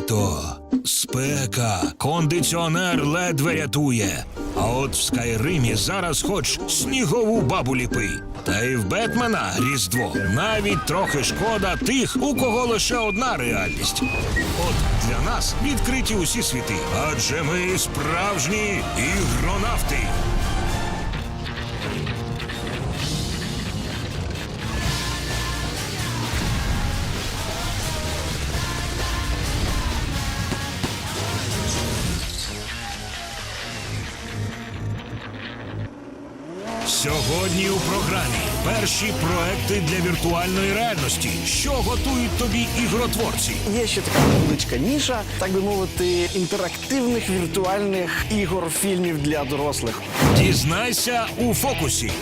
Літо, спека, кондиціонер ледве рятує. А от в Скайримі зараз хоч снігову бабу ліпи. Та й в Бетмена Різдво навіть трохи шкода тих, у кого лише одна реальність. От для нас відкриті усі світи, адже ми справжні ігронавти. Сьогодні у програмі перші проекти для віртуальної реальності, що готують тобі ігротворці. Є ще така невеличка ніша, так би мовити, інтерактивних віртуальних ігор фільмів для дорослих. Дізнайся у фокусі,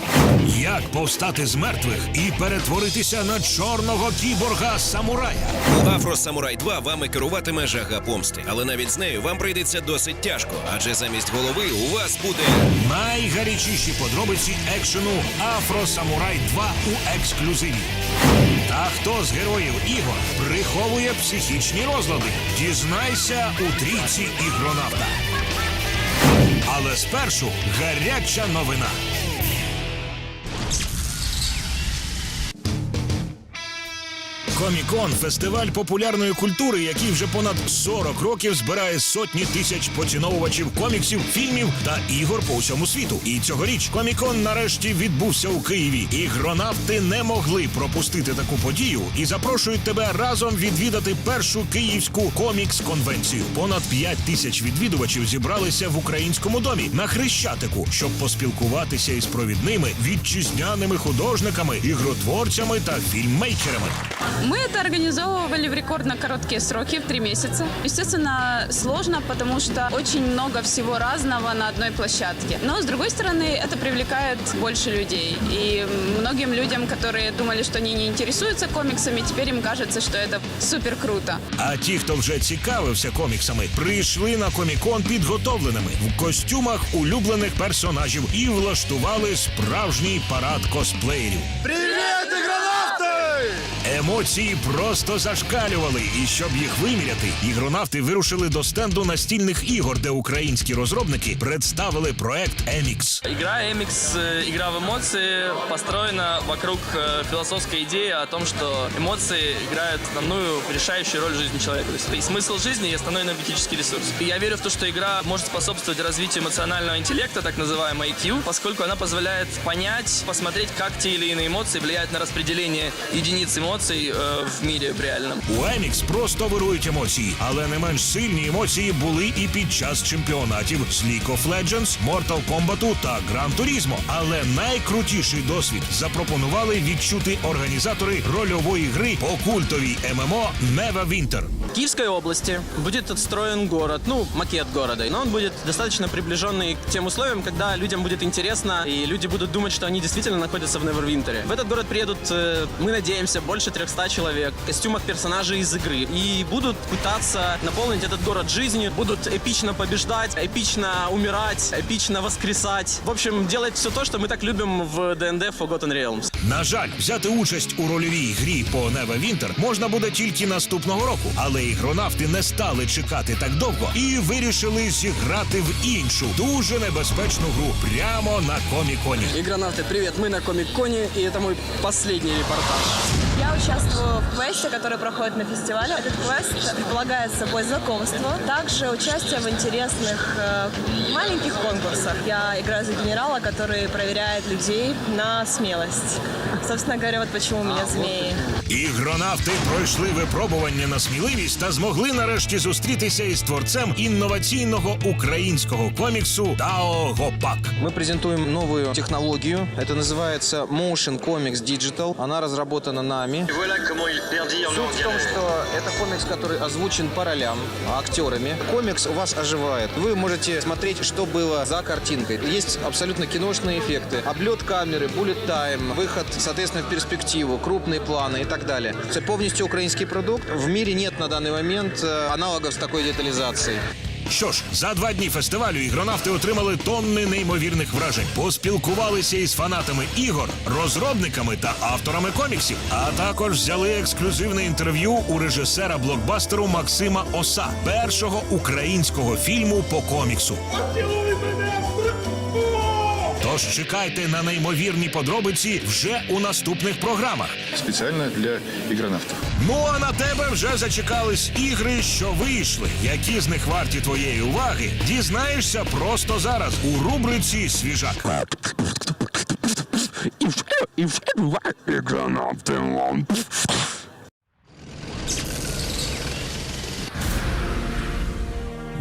як повстати з мертвих і перетворитися на чорного кіборга самурая. Афро Самурай 2 вами керуватиме жага помсти, але навіть з нею вам прийдеться досить тяжко, адже замість голови у вас буде Найгарячіші подробиці екшену Афро Самурай 2 у ексклюзиві. Та хто з героїв ігор приховує психічні розлади? Дізнайся у трійці ігронавта. Але спершу гаряча новина. Комікон фестиваль популярної культури, який вже понад 40 років збирає сотні тисяч поціновувачів коміксів, фільмів та ігор по усьому світу. І цьогоріч Комікон нарешті відбувся у Києві. Ігронавти не могли пропустити таку подію і запрошують тебе разом відвідати першу київську комікс-конвенцію. Понад 5 тисяч відвідувачів зібралися в українському домі на Хрещатику, щоб поспілкуватися із провідними вітчизняними художниками, ігротворцями та фільммейкерами. Мы это организовывали в рекордно короткие сроки, в три месяца. Естественно, сложно, потому что очень много всего разного на одной площадке. Но, с другой стороны, это привлекает больше людей. И многим людям, которые думали, что они не интересуются комиксами, теперь им кажется, что это супер круто. А ті, хто вже цікавився коміксами, прийшли на комікон підготовленими в костюмах улюблених персонажів і влаштували справжній парад косплеєрів. Привіт, ігронавти! Емоції просто зашкалювали, і щоб їх виміряти, ігронавти вирушили до стенду настільних ігор, де українські розробники представили проект Емікс. Игра MX, э, игра в эмоции, построена вокруг э, философской идеи о том, что эмоции играют основную решающую роль в жизни человека. То есть и смысл жизни и основной энергетический ресурс. И я верю в то, что игра может способствовать развитию эмоционального интеллекта, так называемый IQ, поскольку она позволяет понять, посмотреть, как те или иные эмоции влияют на распределение единиц эмоций э, в мире в реальном. У Емікс просто вирують емоції, але не менш сильні емоції були і під час чемпіонатів з League of Legends, Mortal Kombat та Gran Turismo. Але найкрутіший досвід запропонували відчути організатори рольової гри по культовій ММО Neverwinter. В Киевской области будет отстроен город, ну, макет города, но он будет достаточно приближенный к тем условиям, когда людям будет интересно, и люди будут думать, что они действительно находятся в Невервинтере. В этот город приедут, э, мы надеемся, больше 300 человек в костюмах персонажей из игры, и будут пытаться наполнить этот город жизнью, будут эпично побеждать, эпично умирать, эпично воскресать. В общем, делать все то, что мы так любим в ДНД Forgotten Realms. На жаль, взяти участь у рольовій грі по Neverwinter можна буде тільки наступного року, але ігронавти не стали чекати так довго і вирішили зіграти в іншу дуже небезпечну гру прямо на коміконі. Игронавты, привет, мы на Комик-Коне, и это мой последний репортаж. Я участвую в квесте, который проходит на фестивале. Этот квест предполагает собой знакомство, также участие в интересных э, маленьких конкурсах. Я играю за генерала, который проверяет людей на смелость. Собственно говоря, вот почему у меня змеи. Ігронавти пройшли випробування на сміливість та змогли нарешті зустрітися із творцем інноваційного українського коміксу Тао Гопак. Мы презентуем новую технологию. Это называется Motion Comics Digital. Она разработана нами. Суть в том, что это комикс, который озвучен по ролям, актерами. Комикс у вас оживает. Вы можете смотреть, что было за картинкой. Есть абсолютно киношные эффекты. Облет камеры, bullet time, выход, соответственно, в перспективу, крупные планы и так далее. Это полностью украинский продукт. В мире нет на данный момент э, аналогов с такой детализацией. Що ж, за два дні фестивалю ігронавти отримали тонни неймовірних вражень, поспілкувалися із фанатами ігор, розробниками та авторами коміксів, а також взяли ексклюзивне інтерв'ю у режисера блокбастеру Максима Оса, першого українського фільму по коміксу. Тож чекайте на неймовірні подробиці вже у наступних програмах. специально для игронавтов. Ну а на тебе вже зачекались ігри, що вийшли. Які з них варті твоєї уваги, дізнаєшся просто зараз у рубриці Свіжак.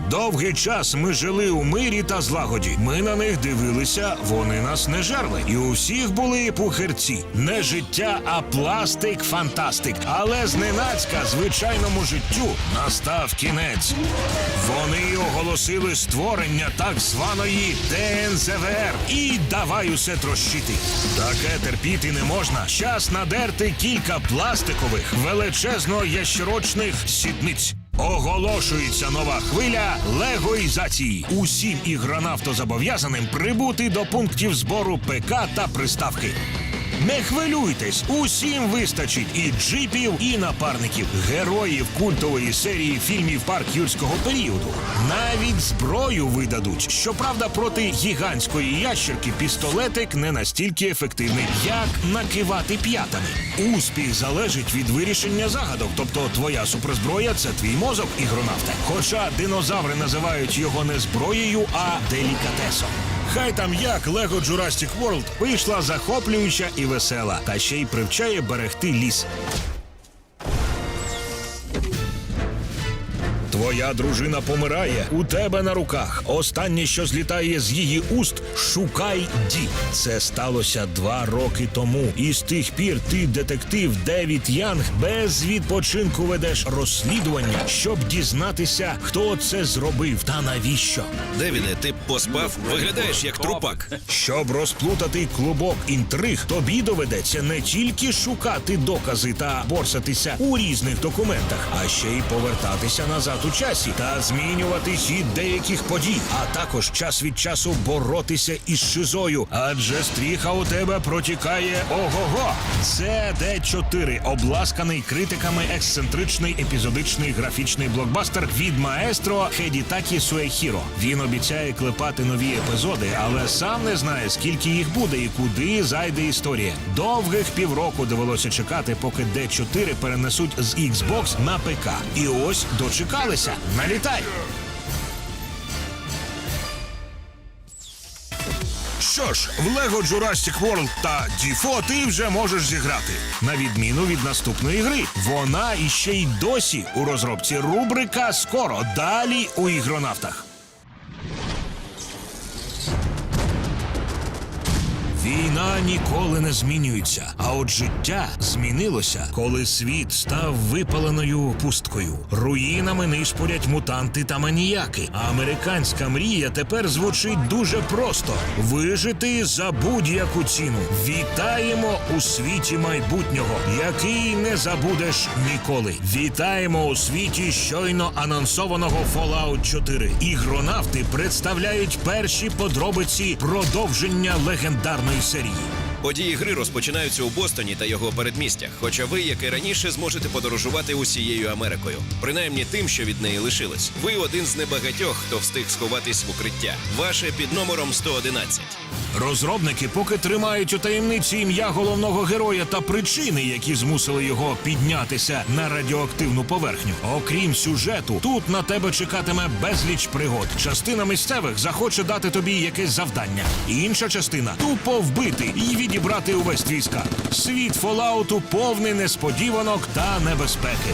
Довгий час ми жили у мирі та злагоді. Ми на них дивилися, вони нас не жерли. І у всіх були пухирці. Не життя, а пластик, фантастик. Але зненацька звичайному життю настав кінець. Вони оголосили створення так званої ДНЗВР. І давай усе трощити. Таке терпіти не можна. Час надерти кілька пластикових величезно ящерочних сідниць. Оголошується нова хвиля легоїзації. Усім ігронавтозобов'язаним прибути до пунктів збору ПК та приставки. Не хвилюйтесь, усім вистачить і джипів, і напарників, героїв культової серії фільмів парк юрського періоду. Навіть зброю видадуть. Щоправда, проти гігантської ящерки пістолетик не настільки ефективний, як накивати п'ятами. Успіх залежить від вирішення загадок, тобто твоя суперзброя це твій мозок, ігронавте. Хоча динозаври називають його не зброєю, а делікатесом. Хай там як Лего Jurassic World вийшла захоплююча і весела, та ще й привчає берегти ліс. Твоя дружина помирає у тебе на руках. Останнє, що злітає з її уст, шукай ді. Це сталося два роки тому. І з тих пір ти, детектив Девід Янг, без відпочинку ведеш розслідування, щоб дізнатися, хто це зробив та навіщо. Девіде, ти поспав? Виглядаєш як трупак. Щоб розплутати клубок інтриг, тобі доведеться не тільки шукати докази та борсатися у різних документах, а ще й повертатися назад у часі та змінювати хід деяких подій, а також час від часу боротися із шизою. Адже стріха у тебе протікає ого-го. Це Д4, обласканий критиками ексцентричний епізодичний графічний блокбастер від маестро Хедітакі Суехіро. Він обіцяє клепати нові епізоди, але сам не знає, скільки їх буде і куди зайде історія. Довгих півроку довелося чекати, поки Д4 перенесуть з Xbox на ПК. І ось дочекалися. Налітай! Що ж, в Lego Jurassic World та Діфо ти вже можеш зіграти. На відміну від наступної гри. Вона іще й досі у розробці рубрика скоро далі у ігронавтах. Війна ніколи не змінюється, а от життя змінилося, коли світ став випаленою пусткою. Руїнами нишпорять мутанти та маніяки. А американська мрія тепер звучить дуже просто: вижити за будь-яку ціну. Вітаємо у світі майбутнього, який не забудеш ніколи. Вітаємо у світі щойно анонсованого Fallout 4. Ігронавти представляють перші подробиці продовження легендарної серії. Події гри розпочинаються у Бостоні та його передмістях. Хоча ви, як і раніше, зможете подорожувати усією Америкою, принаймні тим, що від неї лишилось. Ви один з небагатьох, хто встиг сховатись в укриття. Ваше під номером 111. Розробники поки тримають у таємниці ім'я головного героя та причини, які змусили його піднятися на радіоактивну поверхню. Окрім сюжету, тут на тебе чекатиме безліч пригод. Частина місцевих захоче дати тобі якесь завдання. Інша частина тупо вбити і відібрати увесь твій скарб. Світ Фоллауту повний несподіванок та небезпеки.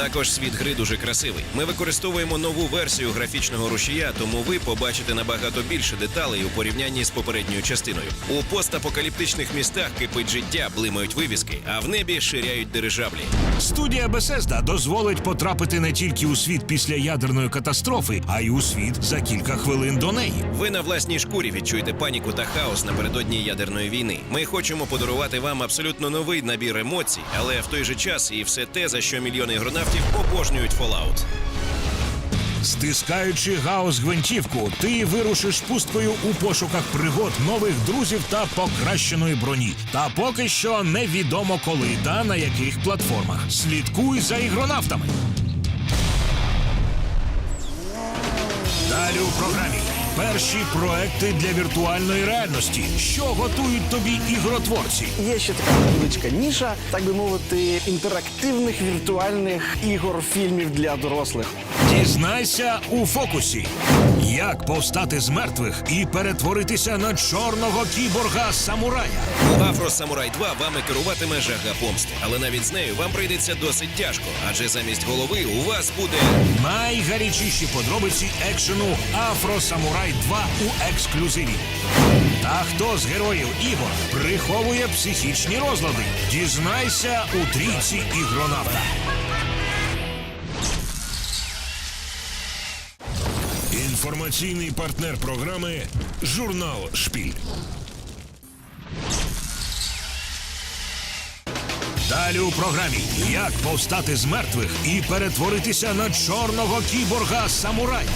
Також світ гри дуже красивий. Ми використовуємо нову версію графічного рушія, тому ви побачите набагато більше деталей у порівнянні з попередньою частиною. У постапокаліптичних містах кипить життя, блимають вивіски, а в небі ширяють дирижаблі. Студія Bethesda дозволить потрапити не тільки у світ після ядерної катастрофи, а й у світ за кілька хвилин до неї. Ви на власній шкурі відчуєте паніку та хаос напередодні ядерної війни. Ми хочемо подарувати вам абсолютно новий набір емоцій, але в той же час і все те, за що мільйони ігронавтів обожнюють Fallout. Стискаючи гаус гвинтівку, ти вирушиш пусткою у пошуках пригод нових друзів та покращеної броні. Та поки що невідомо коли та на яких платформах. Слідкуй за ігронавтами. Далі у програмі перші проекти для віртуальної реальності, що готують тобі ігротворці. Є ще така невеличка ніша, так би мовити, інтерактивних віртуальних ігор фільмів для дорослих. Дізнайся у фокусі, як повстати з мертвих і перетворитися на чорного кіборга самурая. У Афро Самурай 2 вами керуватиме жага помсти, але навіть з нею вам прийдеться досить тяжко, адже замість голови у вас буде Найгарячіші подробиці екшену Афро Самурай 2 у ексклюзиві. Та хто з героїв ігор приховує психічні розлади? Дізнайся у трійці ігронавта. Інформаційний партнер програми Журнал Шпіль. Далі у програмі як повстати з мертвих і перетворитися на чорного кіборга самурая.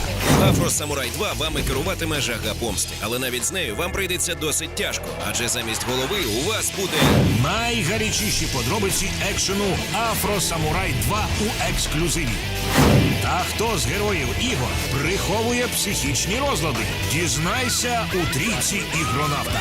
Афро Самурай 2 вами керуватиме жага помсти, але навіть з нею вам прийдеться досить тяжко, адже замість голови у вас буде Найгарячіші подробиці екшену Афро Самурай 2 у ексклюзиві. Та хто з героїв ігор приховує психічні розлади? Дізнайся у трійці ігронавта.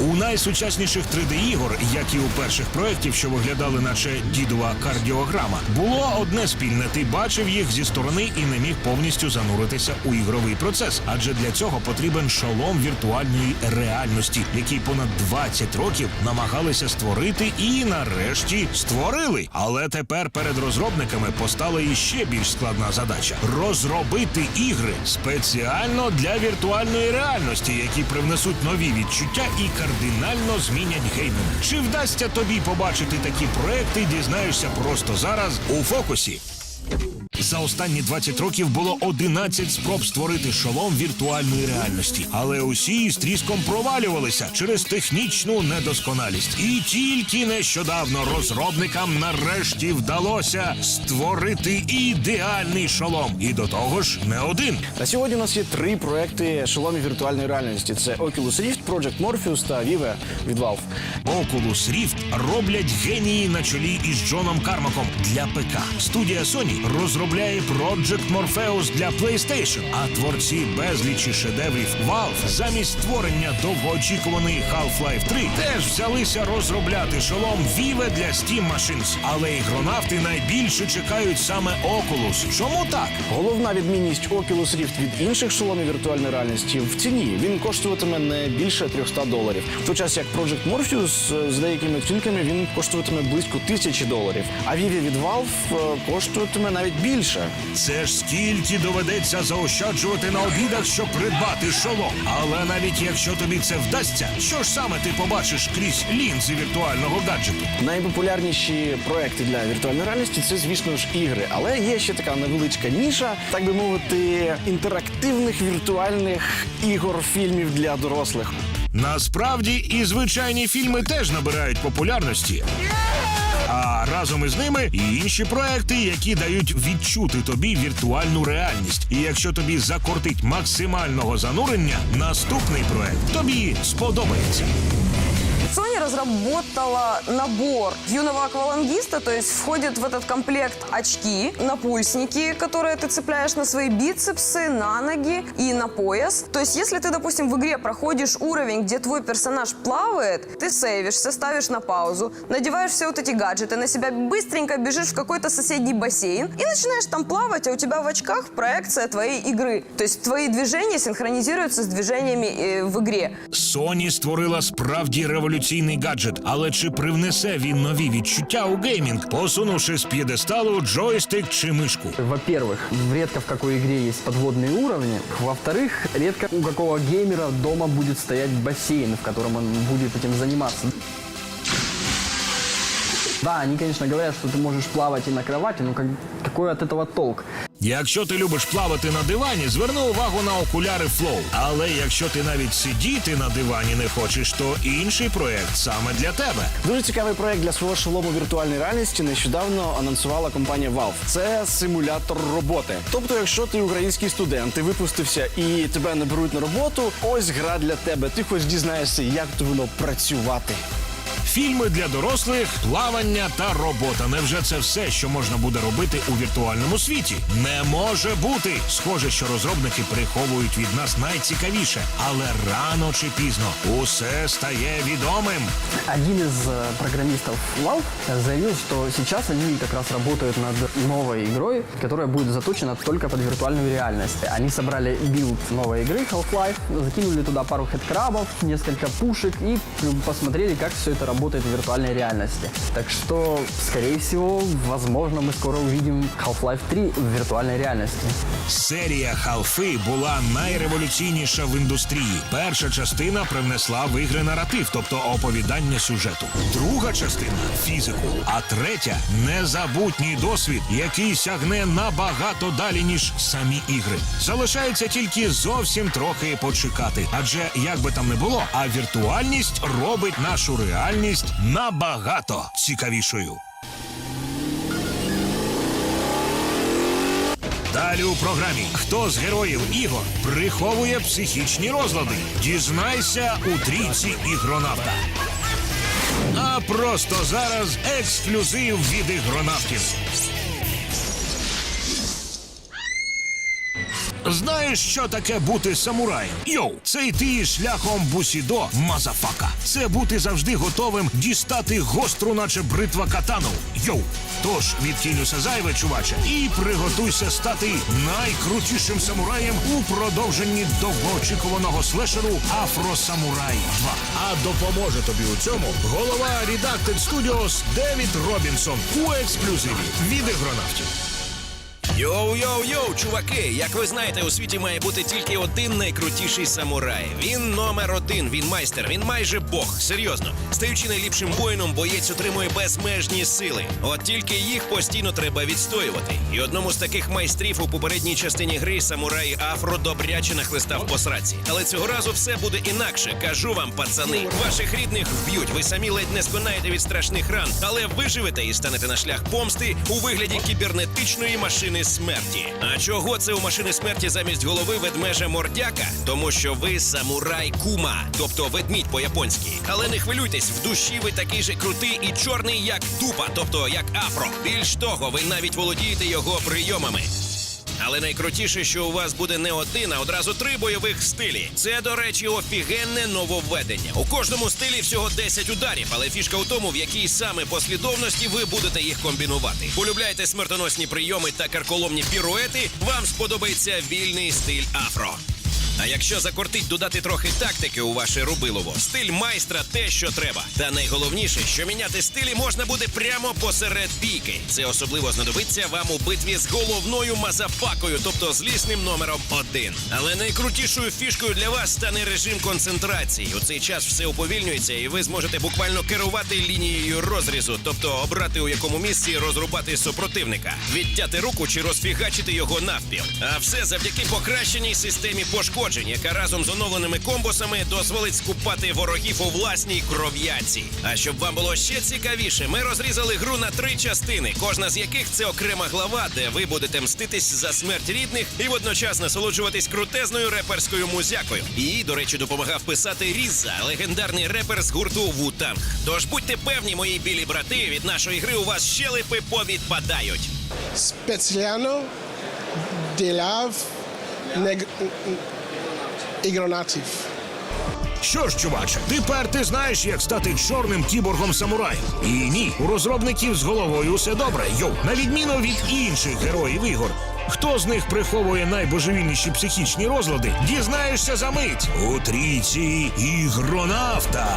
У найсучасніших 3D-ігор, як і у перших проєктів, що виглядали наче дідова кардіограма, було одне спільне. Ти бачив їх зі сторони і не міг повністю зануритися у ігровий процес. Адже для цього потрібен шолом віртуальної реальності, який понад 20 років намагалися створити і нарешті створили. Але тепер перед розробниками постала іще більш складна задача розробити ігри спеціально для віртуальної реальності, які привнесуть нові відчуття і кардинально змінять геймінг. Чи вдасться тобі побачити такі проекти? Дізнаєшся просто зараз у фокусі. За останні 20 років було 11 спроб створити шолом віртуальної реальності, але усі із тріском провалювалися через технічну недосконалість. І тільки нещодавно розробникам нарешті вдалося створити ідеальний шолом. І до того ж, не один. На сьогодні у нас є три проекти шоломів віртуальної реальності: це Oculus Rift, Project Morpheus та Vive від Valve. Oculus Rift роблять генії на чолі із Джоном Кармаком для ПК. Студія Sony розробляє Project Morpheus для PlayStation, а творці безлічі шедеврів Valve замість створення довгоочікуваної Half-Life 3 теж взялися розробляти шолом Vive для Steam Machines. Але ігронавти найбільше чекають саме Oculus. Чому так? Головна відмінність Oculus Rift від інших шоломів віртуальної реальності в ціні. Він коштуватиме не більше 300 доларів. В той час як Project Morpheus е, з деякими оцінками він коштуватиме близько тисячі доларів. А Vive від Valve е, навіть більше. Це ж скільки доведеться заощаджувати на обідах, щоб придбати шолом. Але навіть якщо тобі це вдасться, що ж саме ти побачиш крізь лінзи віртуального гаджету? Найпопулярніші проекти для віртуальної реальності це, звісно ж, ігри. Але є ще така невеличка ніша, так би мовити, інтерактивних віртуальних ігор фільмів для дорослих. Насправді і звичайні фільми теж набирають популярності. А разом із ними і інші проекти, які дають відчути тобі віртуальну реальність. І якщо тобі закортить максимального занурення, наступний проект тобі сподобається. Разработала набор юного аквалангиста, то есть входит в этот комплект очки, напульсники, которые ты цепляешь на свои бицепсы, на ноги и на пояс. То есть если ты, допустим, в игре проходишь уровень, где твой персонаж плавает, ты сейвишься, ставишь на паузу, надеваешь все вот эти гаджеты на себя, быстренько бежишь в какой-то соседний бассейн и начинаешь там плавать, а у тебя в очках проекция твоей игры. То есть твои движения синхронизируются с движениями э, в игре. Sony створила справді революційний гаджет, але чи привнесе він нові відчуття у геймінг, посунувши з п'єдесталу джойстик чи мишку? Во-первых, редко в какой игре есть подводные уровни. Во-вторых, редко у какого геймера дома будет стоять бассейн, в котором он будет этим заниматься. Да, они, конечно, говорят, что ты можешь плавать и на кровати, но как- какой от этого толк? Якщо ти любиш плавати на дивані, зверни увагу на окуляри Flow. Але якщо ти навіть сидіти на дивані не хочеш, то інший проект саме для тебе. Дуже цікавий проект для свого шолому віртуальної реальності нещодавно анонсувала компанія Valve. Це симулятор роботи. Тобто, якщо ти український студент, ти випустився і тебе не беруть на роботу, ось гра для тебе. Ти хоч дізнаєшся, як то воно працювати Фільми для дорослих, плавання та робота. Невже це все, що можна буде робити у віртуальному світі? Не може бути. Схоже, що розробники приховують від нас найцікавіше, але рано чи пізно усе стає відомим. Один из э, программистов Valve заявил, что сейчас они как раз работают над новой игрой, которая будет заточена только под виртуальную реальность. Они собрали билд новой игры Half-Life, закинули туда пару хедкрабов, несколько пушек и м, посмотрели, как все это работает в виртуальной реальности. Так что, скорее всего, возможно, мы скоро увидим Half-Life 3 в виртуальной реальности. Серія Халфи була найреволюційніша в індустрії. Перша частина привнесла в ігри наратив, тобто оповідання сюжету. Друга частина фізику. А третя незабутній досвід, який сягне набагато далі, ніж самі ігри. Залишається тільки зовсім трохи почекати. Адже як би там не було, а віртуальність робить нашу реальність набагато цікавішою. Далі у програмі хто з героїв ігор приховує психічні розлади. Дізнайся у трійці ігронавта. А просто зараз ексклюзив від ігронавтів. Знаєш, що таке бути самураєм? Йоу, це йти шляхом бусідо мазафака. Це бути завжди готовим дістати гостру, наче бритва катану. Йоу. Тож відкинь усе зайве, чуваче, і приготуйся стати найкрутішим самураєм у продовженні довгоочікуваного слешеру Афросамурай 2. А допоможе тобі у цьому голова Redacted Studios Девід Робінсон у ексклюзиві від ігронавтів. Йоу-йоу-йоу, чуваки! Як ви знаєте, у світі має бути тільки один найкрутіший самурай. Він номер один, він майстер, він майже бог. Серйозно, стаючи найліпшим воїном, боєць отримує безмежні сили. От тільки їх постійно треба відстоювати. І одному з таких майстрів у попередній частині гри самурай Афро добряче нахлистав по сраці. Але цього разу все буде інакше. Кажу вам, пацани, ваших рідних вб'ють. Ви самі ледь не сконаєте від страшних ран, але виживете і станете на шлях помсти у вигляді кібернетичної машини смерті. А чого це у машини смерті замість голови ведмежа мордяка? Тому що ви самурай кума, тобто ведмідь по-японськи. Але не хвилюйтесь, в душі ви такий же крутий і чорний, як дупа, тобто як афро. Більш того, ви навіть володієте його прийомами. Але найкрутіше, що у вас буде не один, а одразу три бойових стилі. Це, до речі, офігенне нововведення. У кожному стилі всього 10 ударів, але фішка у тому, в якій саме послідовності ви будете їх комбінувати. Полюбляєте смертоносні прийоми та карколомні піруети, вам сподобається вільний стиль афро. А якщо закортить додати трохи тактики у ваше рубилово, стиль майстра те, що треба. Та найголовніше, що міняти стилі можна буде прямо посеред бійки. Це особливо знадобиться вам у битві з головною мазафакою, тобто злісним номером один. Але найкрутішою фішкою для вас стане режим концентрації. У цей час все уповільнюється, і ви зможете буквально керувати лінією розрізу, тобто обрати у якому місці розрубати супротивника, відтяти руку чи розфігачити його навпіл. А все завдяки покращеній системі пошкоджень, яка разом з оновленими комбосами дозволить скупати ворогів у власній кров'яці. А щоб вам було ще цікавіше, ми розрізали гру на три частини, кожна з яких це окрема глава, де ви будете мститись за смерть рідних і водночас насолоджуватись крутезною реперською музякою. І, до речі, допомагав писати Різа, легендарний репер з гурту Вутанг. Тож будьте певні, мої білі брати, від нашої гри у вас щелепи повідпадають. Spezziano dell'Av neg- Igronativ. Що ж, чуваче, тепер ти знаєш, як стати чорним кіборгом самураєм. І ні, у розробників з головою все добре. Йоу, на відміну від інших героїв ігор. Хто з них приховує найбожевільніші психічні розлади, дізнаєшся за мить у трійці ігронавта.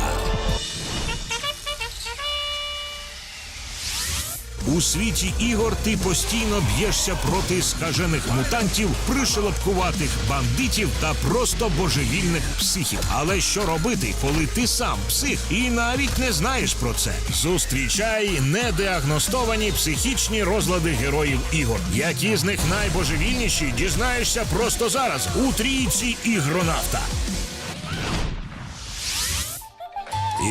У світі ігор ти постійно б'єшся проти скажених мутантів, пришелепкуватих бандитів та просто божевільних психів. Але що робити, коли ти сам псих і навіть не знаєш про це? Зустрічай недіагностовані психічні розлади героїв ігор. Які з них найбожевільніші, дізнаєшся просто зараз у трійці ігронавта.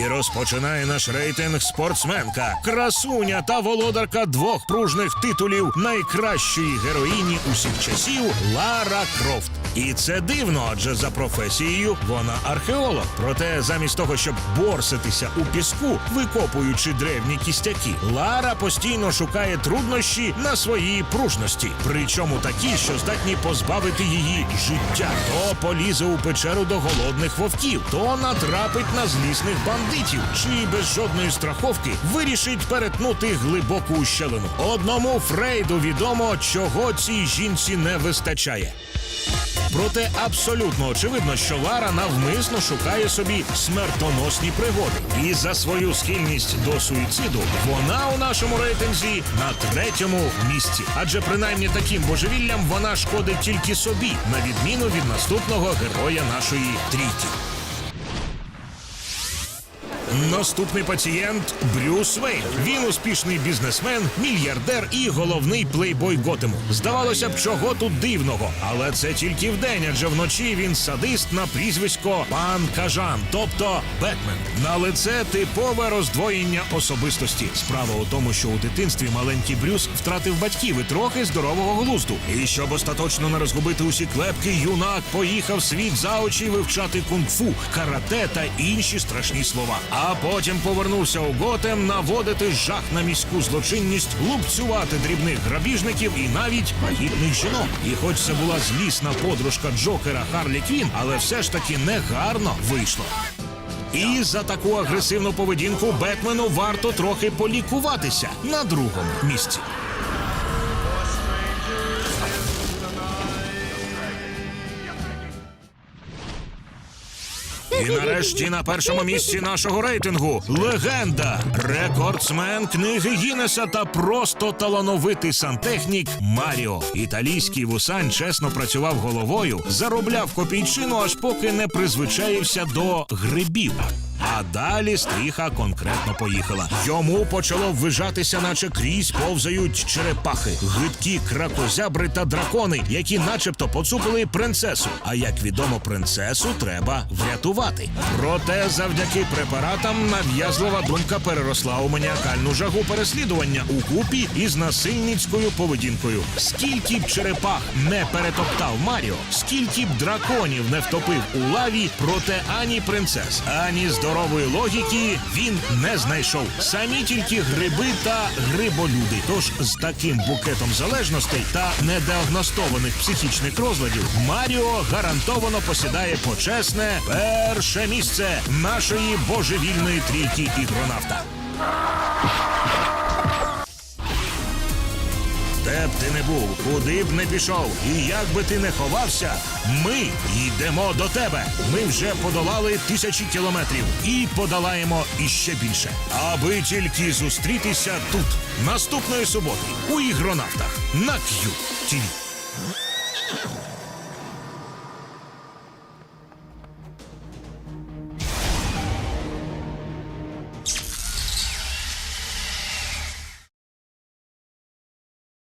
І розпочинає наш рейтинг спортсменка, красуня та володарка двох пружних титулів найкращої героїні усіх часів Лара Крофт. І це дивно, адже за професією вона археолог. Проте, замість того, щоб борситися у піску, викопуючи древні кістяки, Лара постійно шукає труднощі на своїй пружності, причому такі, що здатні позбавити її життя. То полізе у печеру до голодних вовків, то натрапить на злісних бандитів, чи без жодної страховки вирішить перетнути глибоку ущелину. Одному Фрейду відомо, чого цій жінці не вистачає. Проте абсолютно очевидно, що Лара навмисно шукає собі смертоносні пригоди. І за свою схильність до суїциду вона у нашому рейтинзі на третьому місці. Адже принаймні таким божевіллям вона шкодить тільки собі, на відміну від наступного героя нашої трійки. Наступний пацієнт Брюс Вейн. Він успішний бізнесмен, мільярдер і головний плейбой Готему. Здавалося б, чого тут дивного, але це тільки вдень, адже вночі він садист на прізвисько пан Кажан, тобто Бетмен. На лице типове роздвоєння особистості. Справа у тому, що у дитинстві маленький Брюс втратив батьків і трохи здорового глузду. І щоб остаточно не розгубити усі клепки, юнак поїхав світ за очі вивчати кунг-фу, карате та інші страшні слова. А потім повернувся у Готем наводити жах на міську злочинність, лупцювати дрібних грабіжників і навіть вагітних жінок. І хоч це була злісна подружка Джокера Харлі Квін, але все ж таки негарно вийшло. І за таку агресивну поведінку Бетмену варто трохи полікуватися на другому місці. І нарешті на першому місці нашого рейтингу легенда, рекордсмен книги Гіннеса та просто талановитий сантехнік Маріо. Італійський вусань чесно працював головою, заробляв копійчину, аж поки не призвичаївся до грибів. Далі стріха конкретно поїхала. Йому почало ввижатися, наче крізь повзають черепахи, гидкі кракозябри та дракони, які начебто поцупили принцесу. А як відомо, принцесу треба врятувати. Проте, завдяки препаратам, нав'язлива думка переросла у маніакальну жагу переслідування у купі із насильницькою поведінкою. Скільки б черепах не перетоптав Маріо, скільки б драконів не втопив у лаві, проте ані принцес, ані здорової логіки він не знайшов. Самі тільки гриби та гриболюди. Тож з таким букетом залежностей та недіагностованих психічних розладів Маріо гарантовано посідає почесне перше місце нашої божевільної трійки ігронавта. Де б ти не був, куди б не пішов, і як би ти не ховався, ми йдемо до тебе. Ми вже подолали тисячі кілометрів і подолаємо іще більше, аби тільки зустрітися тут наступної суботи у ігронавтах на Q-TV.